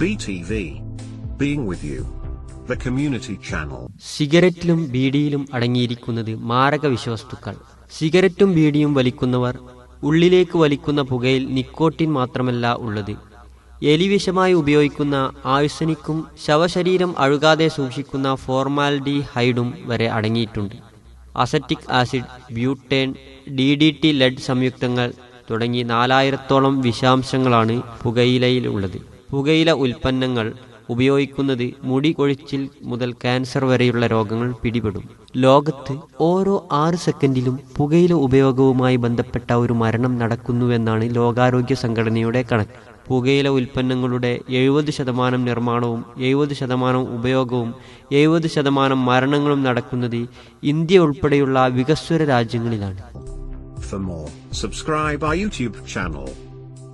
BTV. Being with you. The community channel. സിഗരറ്റിലും ബീഡിയിലും അടങ്ങിയിരിക്കുന്നത് മാരക വിഷവസ്തുക്കൾ സിഗരറ്റും ബീഡിയും വലിക്കുന്നവർ ഉള്ളിലേക്ക് വലിക്കുന്ന പുകയിൽ നിക്കോട്ടിൻ മാത്രമല്ല ഉള്ളത് എലിവിഷമായി ഉപയോഗിക്കുന്ന ആയുസനിക്കും ശവശരീരം അഴുകാതെ സൂക്ഷിക്കുന്ന ഫോർമാലിറ്റി ഹൈഡും വരെ അടങ്ങിയിട്ടുണ്ട് acetic acid butane D D T lead സംയുക്തങ്ങൾ തുടങ്ങി നാലായിരത്തോളം വിഷാംശങ്ങളാണ് പുകയിലയിലുള്ളത് പുകയില ഉൽപ്പന്നങ്ങൾ ഉപയോഗിക്കുന്നത് മുടി കൊഴിച്ചിൽ മുതൽ ക്യാൻസർ വരെയുള്ള രോഗങ്ങൾ പിടിപെടും. ലോകത്ത് ഓരോ ആറ് സെക്കൻഡിലും പുകയില ഉപയോഗവുമായി ബന്ധപ്പെട്ട ഒരു മരണം നടക്കുന്നുവെന്നാണ് ലോകാരോഗ്യ സംഘടനയുടെ കണക്ക്. പുകയില ഉൽപ്പന്നങ്ങളുടെ എഴുപത് ശതമാനം നിർമ്മാണവും എഴുപത് ശതമാനം ഉപയോഗവും എഴുപത് ശതമാനം മരണങ്ങളും നടക്കുന്നത് ഇന്ത്യ ഉൾപ്പെടെയുള്ള വികസ്വര രാജ്യങ്ങളിലാണ്. For more, subscribe our YouTube channel.